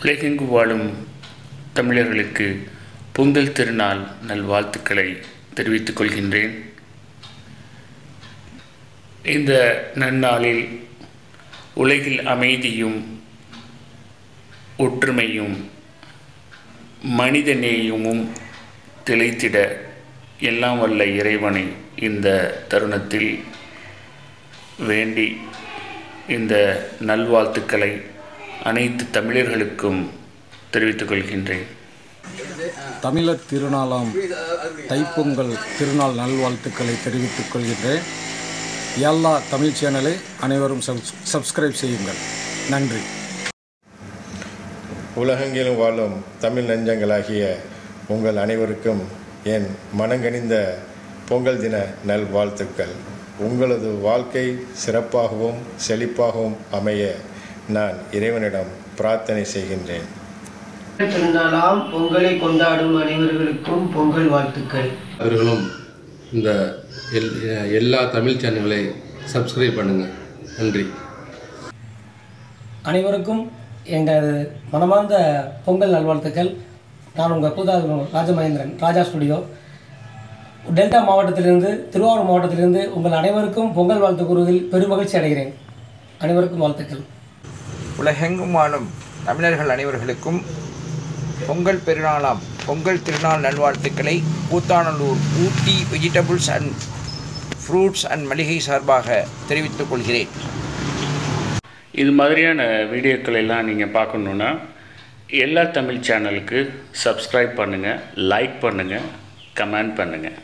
உலகெங்கு வாழும் தமிழர்களுக்கு பொங்கல் திருநாள் நல்வாழ்த்துக்களை தெரிவித்துக் கொள்கின்றேன். இந்த நன்னாளில் உலகில் அமைதியும் ஒற்றுமையும் மனிதநேயமும் திளைத்திட எல்லாம் வல்ல இறைவனை இந்த தருணத்தில் வேண்டி இந்த நல்வாழ்த்துக்களை அனைத்து தமிழர்களுக்கும் தெரிவித்துக் கொள்கின்றேன். தமிழர் திருநாளாம் தைப்பொங்கல் திருநாள் நல்வாழ்த்துக்களை தெரிவித்துக் கொள்கின்றேன். எல்லா தமிழ் சேனலை அனைவரும் சப்ஸ் சப்ஸ்கிரைப் செய்யுங்கள். நன்றி. உலகெங்கிலும் வாழும் தமிழ் நெஞ்சங்களாகிய உங்கள் அனைவருக்கும் என் மனங்கனிந்த பொங்கல் தின நல்வாழ்த்துக்கள். உங்களது வாழ்க்கை சிறப்பாகவும் செழிப்பாகவும் அமைய நான் இறைவனிடம் பிரார்த்தனை செய்கின்றேன். திருநாளாம் பொங்கலை கொண்டாடும் அனைவர்களுக்கும் பொங்கல் வாழ்த்துக்கள். அவர்களும் இந்த எல் எல்லா தமிழ் சேனல்களை சப்ஸ்கிரைப் பண்ணுங்கள் நன்றி. அனைவருக்கும் எங்கள் மனமார்ந்த பொங்கல் நல்வாழ்த்துக்கள். நான் உங்கள் கூதாது ராஜமகேந்திரன் ராஜா ஸ்டுடியோ. டெல்டா மாவட்டத்திலிருந்து திருவாரூர் மாவட்டத்திலிருந்து உங்கள் அனைவருக்கும் பொங்கல் வாழ்த்து கூறுவதில் பெருமகிழ்ச்சி அடைகிறேன். அனைவருக்கும் வாழ்த்துக்கள். உலகெங்கும் வாழும் தமிழர்கள் அனைவர்களுக்கும் பொங்கல் பெருநாளாம். பொங்கல் திருநாள் நல்வாழ்த்துக்களை Koothanallur Ooty vegetables and fruits and மளிகை சார்பாக தெரிவித்துக் கொள்கிறேன். இது மாதிரியான வீடியோக்கள் எல்லாம் நீங்கள் பார்க்கணுன்னா எல்லா தமிழ் சேனலுக்கு சப்ஸ்கிரைப் பண்ணுங்கள் லைக் பண்ணுங்கள் கமெண்ட் பண்ணுங்கள்